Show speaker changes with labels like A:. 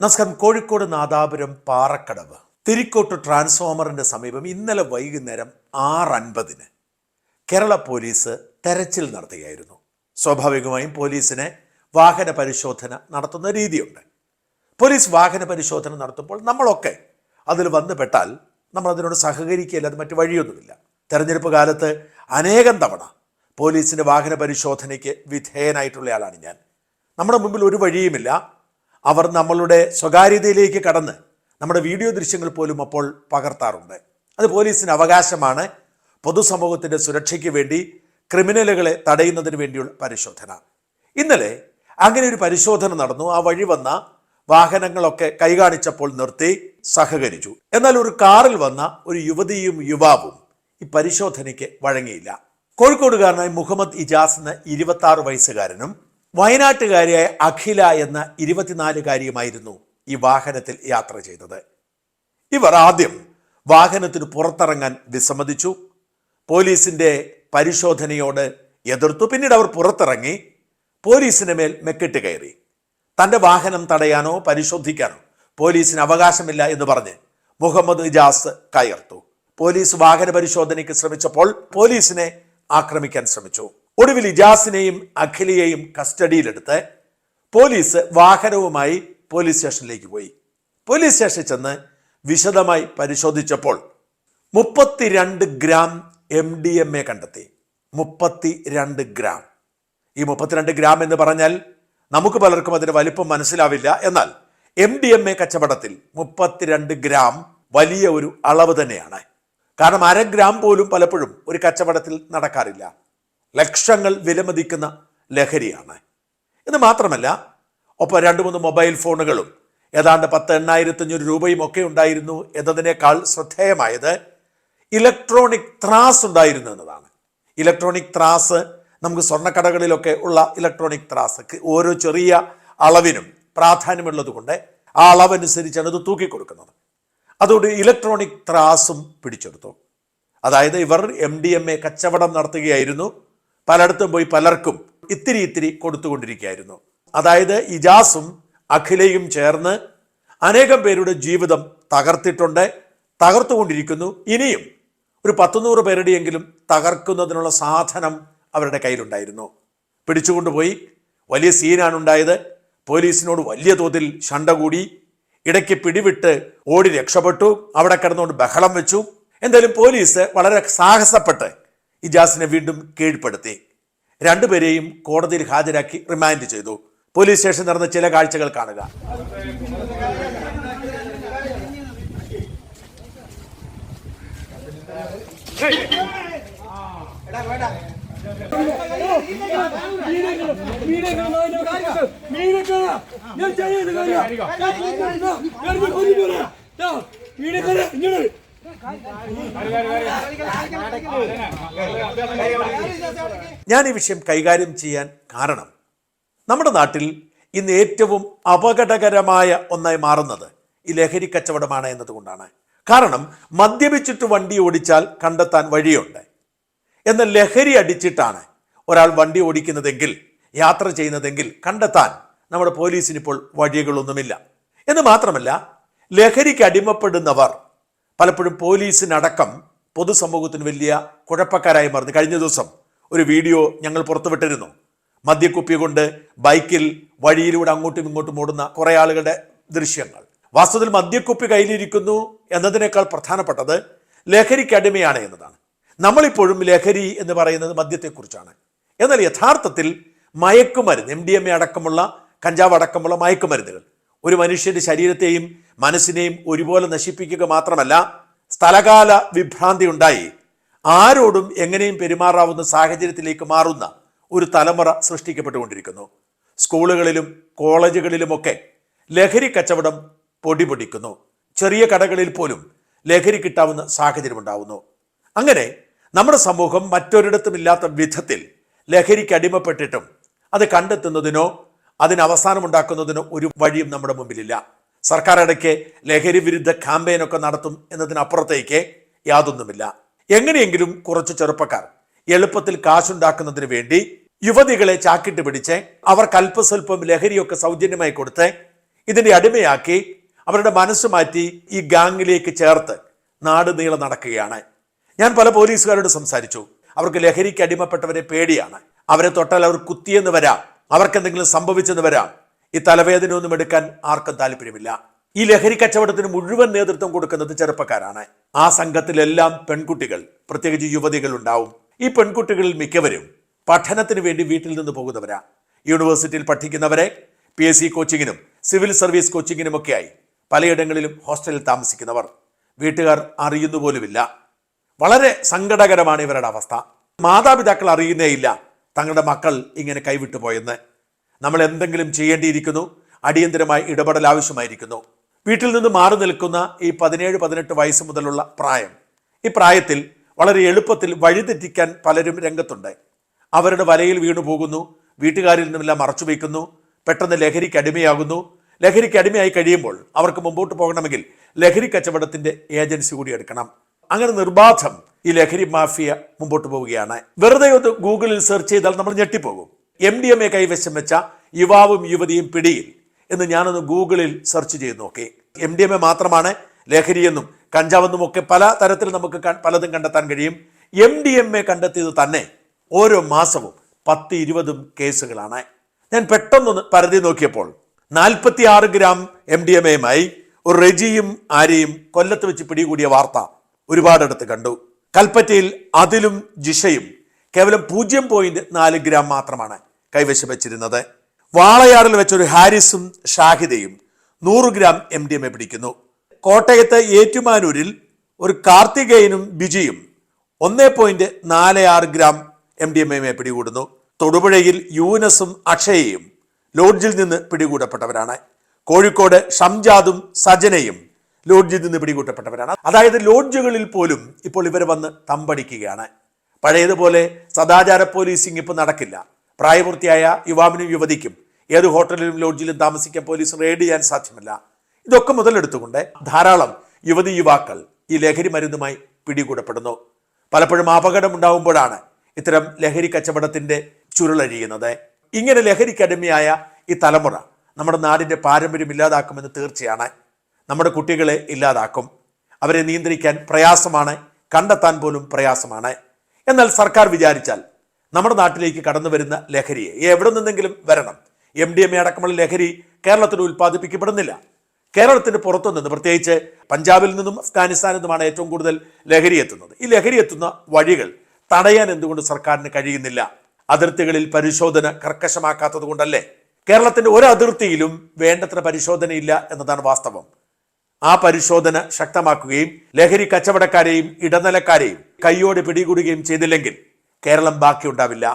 A: നമസ്കാരം. കോഴിക്കോട് നാദാപുരം പാറക്കടവ്. തിരിക്കോട്ട് ട്രാൻസ്ഫോമറിന്റെ സമീപം ഇന്നലെ വൈകുന്നേരം ആറ് അൻപതിന് കേരള പോലീസ് തെരച്ചിൽ നടത്തുകയായിരുന്നു. സ്വാഭാവികമായും പോലീസിനെ വാഹന പരിശോധന നടത്തുന്ന രീതിയുണ്ട്. പോലീസ് വാഹന പരിശോധന നടത്തുമ്പോൾ നമ്മളൊക്കെ അതിൽ വന്നു പെട്ടാൽ നമ്മൾ അതിനോട് സഹകരിക്കുകയല്ലാതെ മറ്റു വഴിയൊന്നുമില്ല. തെരഞ്ഞെടുപ്പ് കാലത്ത് അനേകം തവണ പോലീസിന്റെ വാഹന പരിശോധനയ്ക്ക് വിധേയനായിട്ടുള്ള ആളാണ് ഞാൻ. നമ്മുടെ മുമ്പിൽ ഒരു വഴിയുമില്ല. അവർ നമ്മളുടെ സ്വകാര്യതയിലേക്ക് കടന്ന് നമ്മുടെ വീഡിയോ ദൃശ്യങ്ങൾ പോലും അപ്പോൾ പകർത്താറുണ്ട്. അത് പോലീസിന് അവകാശമാണ്. പൊതുസമൂഹത്തിന്റെ സുരക്ഷയ്ക്ക് വേണ്ടി ക്രിമിനലുകളെ തടയുന്നതിന് വേണ്ടിയുള്ള പരിശോധന. ഇന്നലെ അങ്ങനെ ഒരു പരിശോധന നടന്നു. ആ വഴി വന്ന വാഹനങ്ങളൊക്കെ കൈകാണിച്ചപ്പോൾ നിർത്തി സഹകരിച്ചു. എന്നാൽ ഒരു കാറിൽ വന്ന ഒരു യുവതിയും യുവാവും ഈ പരിശോധനയ്ക്ക് വഴങ്ങിയില്ല. കോഴിക്കോടുകാരനായ മുഹമ്മദ് ഇജാസ് എന്ന ഇരുപത്തി വയസ്സുകാരനും വയനാട്ടുകാരിയായ അഖില എന്ന ഇരുപത്തിനാലുകാരിയുമായിരുന്നു ഈ വാഹനത്തിൽ യാത്ര ചെയ്തത്. ഇവർ ആദ്യം വാഹനത്തിന് പുറത്തിറങ്ങാൻ വിസമ്മതിച്ചു. പോലീസിന്റെ പരിശോധനയോട് എതിർത്തു. പിന്നീട് അവർ പുറത്തിറങ്ങി. പോലീസിന് മേൽ മെക്കിട്ട് കയറി. തന്റെ വാഹനം തടയാനോ പരിശോധിക്കാനോ പോലീസിന് അവകാശമില്ല എന്ന് പറഞ്ഞ് മുഹമ്മദ് ഇജാസ് കയർത്തു. പോലീസ് വാഹന പരിശോധനയ്ക്ക് ശ്രമിച്ചപ്പോൾ പോലീസിനെ ആക്രമിക്കാൻ ശ്രമിച്ചു. ഒടുവിൽ ഇജാസിനെയും അഖിലയെയും കസ്റ്റഡിയിലെടുത്ത് പോലീസ് വാഹനവുമായി പോലീസ് സ്റ്റേഷനിലേക്ക് പോയി. പോലീസ് സ്റ്റേഷനിൽ ചെന്ന് വിശദമായി പരിശോധിച്ചപ്പോൾ മുപ്പത്തിരണ്ട് gram M D M A കണ്ടെത്തി. മുപ്പത്തി രണ്ട് ഗ്രാം. ഈ മുപ്പത്തിരണ്ട് ഗ്രാം എന്ന് പറഞ്ഞാൽ നമുക്ക് പലർക്കും അതിന്റെ വലിപ്പം മനസ്സിലാവില്ല. എന്നാൽ എം ഡി എം എ കച്ചവടത്തിൽ മുപ്പത്തിരണ്ട് ഗ്രാം വലിയ ഒരു അളവ് തന്നെയാണ്. കാരണം അര ഗ്രാം പോലും പലപ്പോഴും ഒരു കച്ചവടത്തിൽ നടക്കാറില്ല. ലക്ഷങ്ങൾ വിലമതിക്കുന്ന ലഹരിയാണ്. ഇത് മാത്രമല്ല ഒപ്പം രണ്ട് മൂന്ന് മൊബൈൽ ഫോണുകളും ഏതാണ്ട് പത്ത് എണ്ണായിരത്തഞ്ഞൂറ് രൂപയും ഒക്കെ ഉണ്ടായിരുന്നു എന്നതിനേക്കാൾ ശ്രദ്ധേയമായത് ഇലക്ട്രോണിക് ത്രാസ് ഉണ്ടായിരുന്നു എന്നതാണ്. ഇലക്ട്രോണിക് ത്രാസ് നമുക്ക് സ്വർണക്കടകളിലൊക്കെ ഉള്ള ഇലക്ട്രോണിക് ത്രാസ് ഓരോ ചെറിയ അളവിനും പ്രാധാന്യമുള്ളത് കൊണ്ട് ആ അളവനുസരിച്ചാണ് ഇത് തൂക്കിക്കൊടുക്കുന്നത്. അതുകൊണ്ട് ഇലക്ട്രോണിക് ത്രാസും പിടിച്ചെടുത്തു. അതായത് ഇവർ എം ഡി എം എ കച്ചവടം നടത്തുകയായിരുന്നു. പലയിടത്തും പോയി പലർക്കും ഇത്തിരി ഇത്തിരി കൊടുത്തുകൊണ്ടിരിക്കുകയായിരുന്നു. അതായത് ഇജാസും അഖിലയും ചേർന്ന് അനേകം പേരുടെ ജീവിതം തകർത്തിട്ടുണ്ട് തകർത്തുകൊണ്ടിരിക്കുന്നു. ഇനിയും ഒരു പത്തുനൂറ് പേരുടെയെങ്കിലും തകർക്കുന്നതിനുള്ള സാധനം അവരുടെ കയ്യിലുണ്ടായിരുന്നു. പിടിച്ചുകൊണ്ടുപോയി വലിയ സീനാണ് ഉണ്ടായത് പോലീസിനോട് വലിയ തോതിൽ ശണ്ട കൂടി. ഇടയ്ക്ക് പിടിവിട്ട് ഓടി രക്ഷപ്പെട്ടു. അവിടെ കിടന്നുകൊണ്ട് ബഹളം വെച്ചു. എന്തായാലും പോലീസ് വളരെ സാഹസപ്പെട്ട് ഇജാസിനെ വീണ്ടും കീഴ്പ്പെടുത്തി. രണ്ടുപേരെയും കോടതിയിൽ ഹാജരാക്കി റിമാൻഡ് ചെയ്തു. പോലീസ് സ്റ്റേഷൻ നടന്ന ചില കാഴ്ചകൾ കാണുക. ഞാൻ ഈ വിഷയം കൈകാര്യം ചെയ്യാൻ കാരണം നമ്മുടെ നാട്ടിൽ ഇന്ന് ഏറ്റവും അപകടകരമായ ഒന്നായി മാറുന്നത് ഈ ലഹരി കച്ചവടമാണ് എന്നതുകൊണ്ടാണ്. കാരണം മദ്യപിച്ചിട്ട് വണ്ടി ഓടിച്ചാൽ കണ്ടെത്താൻ വഴിയുണ്ട്. എന്ന ലഹരി അടിച്ചിട്ടാണ് ഒരാൾ വണ്ടി ഓടിക്കുന്നതെങ്കിൽ യാത്ര ചെയ്യുന്നതെങ്കിൽ കണ്ടെത്താൻ നമ്മുടെ പോലീസിന് ഇപ്പോൾ വഴികളൊന്നുമില്ല. എന്ന് മാത്രമല്ല ലഹരിക്ക് അടിമപ്പെടുന്നവർ പലപ്പോഴും പോലീസിനടക്കം പൊതുസമൂഹത്തിന് വലിയ കുഴപ്പക്കാരായി മാറുന്നു. കഴിഞ്ഞ ദിവസം ഒരു വീഡിയോ ഞങ്ങൾ പുറത്തുവിട്ടിരുന്നു. മദ്യക്കുപ്പി കൊണ്ട് ബൈക്കിൽ വഴിയിലൂടെ അങ്ങോട്ടും ഇങ്ങോട്ടും ഓടുന്ന കുറേ ആളുകളുടെ ദൃശ്യങ്ങൾ. വാസ്തവത്തിൽ മദ്യക്കുപ്പി കയ്യിലിരിക്കുന്നു എന്നതിനേക്കാൾ പ്രധാനപ്പെട്ടത് ലഹരിക്ക് അടിമയാണ് എന്നതാണ്. നമ്മളിപ്പോഴും ലഹരി എന്ന് പറയുന്നത് മദ്യത്തെക്കുറിച്ചാണ്. എന്നാൽ യഥാർത്ഥത്തിൽ മയക്കുമരുന്ന് എം ഡി എം എ അടക്കമുള്ള കഞ്ചാവ് അടക്കമുള്ള മയക്കുമരുന്നുകൾ ഒരു മനുഷ്യന്റെ ശരീരത്തെയും മനസ്സിനെയും ഒരുപോലെ നശിപ്പിക്കുക മാത്രമല്ല സ്ഥലകാല വിഭ്രാന്തി ഉണ്ടായി. ആരോടും എങ്ങനെയും പെരുമാറാവുന്ന സാഹചര്യത്തിലേക്ക് മാറുന്ന ഒരു തലമുറ സൃഷ്ടിക്കപ്പെട്ടുകൊണ്ടിരിക്കുന്നു. സ്കൂളുകളിലും കോളേജുകളിലുമൊക്കെ ലഹരി കച്ചവടം പൊടിപൊടിക്കുന്നു. ചെറിയ കടകളിൽ പോലും ലഹരി കിട്ടാവുന്ന സാഹചര്യം ഉണ്ടാവുന്നു അങ്ങനെ നമ്മുടെ സമൂഹം മറ്റൊരിടത്തും ഇല്ലാത്ത വിധത്തിൽ ലഹരിക്ക് അടിമപ്പെട്ടിട്ടും അത് കണ്ടെത്തുന്നതിനോ അതിന് അവസാനമുണ്ടാക്കുന്നതിനോ ഒരു വഴിയും നമ്മുടെ മുമ്പിലില്ല. സർക്കാർ ഇടയ്ക്ക് ലഹരി വിരുദ്ധ ക്യാമ്പയിനൊക്കെ നടത്തും എന്നതിനപ്പുറത്തേക്ക് യാതൊന്നുമില്ല. എങ്ങനെയെങ്കിലും കുറച്ച് ചെറുപ്പക്കാർ എളുപ്പത്തിൽ കാശുണ്ടാക്കുന്നതിന് വേണ്ടി യുവതികളെ ചാക്കിട്ട് പിടിച്ച് അവർക്ക് അല്പസ്വല്പം ലഹരിയൊക്കെ സൗജന്യമായി കൊടുത്ത് ഇതിന്റെ അടിമയാക്കി അവരുടെ മനസ്സ് മാറ്റി ഈ ഗാങ്ങിലേക്ക് ചേർത്ത് നാട് നീളം നടക്കുകയാണ്. ഞാൻ പല പോലീസുകാരോട് സംസാരിച്ചു. അവർക്ക് ലഹരിക്ക് അടിമപ്പെട്ടവരെ പേടിയാണ്. അവരെ തൊട്ടാൽ അവർ കുത്തിയെന്ന് വരാം. അവർക്ക് എന്തെങ്കിലും സംഭവിച്ചെന്ന് വരാം. ഈ തലവേദന ഒന്നും എടുക്കാൻ ആർക്കും താല്പര്യമില്ല. ഈ ലഹരി കച്ചവടത്തിന് മുഴുവൻ നേതൃത്വം കൊടുക്കുന്നത് ചെറുപ്പക്കാരാണ്. ആ സംഘത്തിലെല്ലാം പെൺകുട്ടികൾ പ്രത്യേകിച്ച് യുവതികൾ ഉണ്ടാവും. ഈ പെൺകുട്ടികളിൽ മിക്കവരും പഠനത്തിന് വേണ്ടി വീട്ടിൽ നിന്ന് പോകുന്നവരാ. യൂണിവേഴ്സിറ്റിയിൽ പഠിക്കുന്നവരെ പി എസ് സി കോച്ചിങ്ങിനും സിവിൽ സർവീസ് കോച്ചിങ്ങിനുമൊക്കെയായി പലയിടങ്ങളിലും ഹോസ്റ്റലിൽ താമസിക്കുന്നവർ. വീട്ടുകാർ അറിയുന്നു പോലുമില്ല. വളരെ സങ്കടകരമാണ് ഇവരുടെ അവസ്ഥ. മാതാപിതാക്കൾ അറിയുന്നേയില്ല. തങ്ങളുടെ മക്കൾ ഇങ്ങനെ കൈവിട്ടു പോയെന്ന്. നമ്മൾ എന്തെങ്കിലും ചെയ്യേണ്ടിയിരിക്കുന്നു അടിയന്തരമായി ഇടപെടൽ ആവശ്യമായിരിക്കുന്നു. വീട്ടിൽ നിന്ന് മാറി നിൽക്കുന്ന ഈ പതിനേഴ് പതിനെട്ട് വയസ്സ് മുതലുള്ള പ്രായം ഈ പ്രായത്തിൽ വളരെ എളുപ്പത്തിൽ വഴിതെറ്റിക്കാൻ പലരും രംഗത്തുണ്ട്. അവരുടെ വലയിൽ വീണു പോകുന്നു വീട്ടുകാരിൽ നിന്നെല്ലാം മറച്ചു വയ്ക്കുന്നു പെട്ടെന്ന് ലഹരിക്ക് അടിമയാകുന്നു. ലഹരിക്ക് അടിമയായി കഴിയുമ്പോൾ അവർക്ക് മുമ്പോട്ട് പോകണമെങ്കിൽ ലഹരി കച്ചവടത്തിന്റെ ഏജൻസി കൂടി എടുക്കണം. അങ്ങനെ നിർബാധം ഈ ലഹരി മാഫിയ മുമ്പോട്ട് പോവുകയാണ്. വെറുതെ ഒന്ന് ഗൂഗിളിൽ സെർച്ച് ചെയ്താൽ നമ്മൾ ഞെട്ടിപ്പോകും. എം ഡി എം എ കൈവശം വെച്ച യുവാവും യുവതിയും പിടിയിൽ എന്ന് ഞാനൊന്ന് ഗൂഗിളിൽ സെർച്ച് ചെയ്ത് നോക്കി. എം ഡി എം എ മാത്രമാണ് ലഹരിയെന്നും കഞ്ചാവെന്നും ഒക്കെ പല തരത്തിൽ നമുക്ക് പലതും കണ്ടെത്താൻ കഴിയും. എം ഡി എം എ കണ്ടെത്തിയത് തന്നെ ഓരോ മാസവും പത്ത് ഇരുപതും കേസുകളാണ്. ഞാൻ പെട്ടെന്നൊന്ന് പരതി നോക്കിയപ്പോൾ നാൽപ്പത്തി ആറ് ഗ്രാം എം ഡി എം എയുമായി ഒരു റെജിയും ആരെയും കൊല്ലത്ത് വെച്ച് പിടികൂടിയ വാർത്ത ഒരുപാടിടത്ത് കണ്ടു. കൽപ്പറ്റയിൽ അതിലും ജിഷയും കേവലം പൂജ്യം പോയിന്റ് നാല് ഗ്രാം മാത്രമാണ് കൈവശം വെച്ചിരുന്നത് വാളയാറിൽ വെച്ചൊരു ഹാരിസും ഷാഹിദയും നൂറ് gram M D M A പിടിക്കുന്നു. കോട്ടയത്ത് ഏറ്റുമാനൂരിൽ ഒരു കാർത്തികേയനും ബിജിയും ഒന്നേ പോയിന്റ് നാല് ആറ് gram M D M A പിടികൂടുന്നു. തൊടുപുഴയിൽ യൂനസും അക്ഷയയും ലോഡ്ജിൽ നിന്ന് പിടികൂടപ്പെട്ടവരാണ്. കോഴിക്കോട് ഷംജാദും സജനയും ലോഡ്ജിൽ നിന്ന് പിടികൂട്ടപ്പെട്ടവരാണ്. അതായത് ലോഡ്ജുകളിൽ പോലും ഇപ്പോൾ ഇവർ വന്ന് തമ്പടിക്കുകയാണ്. പഴയതുപോലെ സദാചാര പോലീസിംഗ് ഇപ്പോൾ നടക്കില്ല. പ്രായപൂർത്തിയായ യുവാവിനും യുവതിക്കും ഏത് ഹോട്ടലിലും ലോഡ്ജിലും താമസിക്കാൻ പോലീസ് റെയ്ഡ് ചെയ്യാൻ സാധ്യമല്ല. ഇതൊക്കെ മുതലെടുത്തുകൊണ്ട് ധാരാളം യുവതി യുവാക്കൾ ഈ ലഹരി മരുന്നുമായി പിടികൂടപ്പെടുന്നു. പലപ്പോഴും അപകടമുണ്ടാകുമ്പോഴാണ് ഇത്തരം ലഹരി കച്ചവടത്തിന്റെ ചുരുളഴിയുന്നത്. ഇങ്ങനെ ലഹരിക്കടിമയായ ഈ തലമുറ നമ്മുടെ നാടിന്റെ പാരമ്പര്യം ഇല്ലാതാക്കുമെന്ന് തീർച്ചയാണ്. നമ്മുടെ കുട്ടികളെ ഇല്ലാതാക്കും. അവരെ നിയന്ത്രിക്കാൻ പ്രയാസമാണ് കണ്ടെത്താൻ പോലും പ്രയാസമാണ്. എന്നാൽ സർക്കാർ വിചാരിച്ചാൽ നമ്മുടെ നാട്ടിലേക്ക് കടന്നു വരുന്ന ലഹരിയെ എവിടെ നിന്നെങ്കിലും വരണം. എം ഡി എം എ അടക്കമുള്ള ലഹരി കേരളത്തിൽ ഉൽപ്പാദിപ്പിക്കപ്പെടുന്നില്ല. കേരളത്തിന് പുറത്തുനിന്ന് പ്രത്യേകിച്ച് പഞ്ചാബിൽ നിന്നും അഫ്ഗാനിസ്ഥാനിൽ നിന്നുമാണ് ഏറ്റവും കൂടുതൽ ലഹരി എത്തുന്നത്. ഈ ലഹരി എത്തുന്ന വഴികൾ തടയാൻ എന്തുകൊണ്ട് സർക്കാരിന് കഴിയുന്നില്ല? അതിർത്തികളിൽ പരിശോധന കർക്കശമാക്കാത്തത് കൊണ്ടല്ലേ കേരളത്തിന്റെ ഒരു അതിർത്തിയിലും വേണ്ടത്ര പരിശോധനയില്ല എന്നതാണ് വാസ്തവം. ആ പരിശോധന ശക്തമാക്കുകയും ലഹരി കച്ചവടക്കാരെയും ഇടനിലക്കാരെയും കൈയോടെ പിടികൂടുകയും ചെയ്തില്ലെങ്കിൽ കേരളം ബാക്കിയുണ്ടാവില്ല.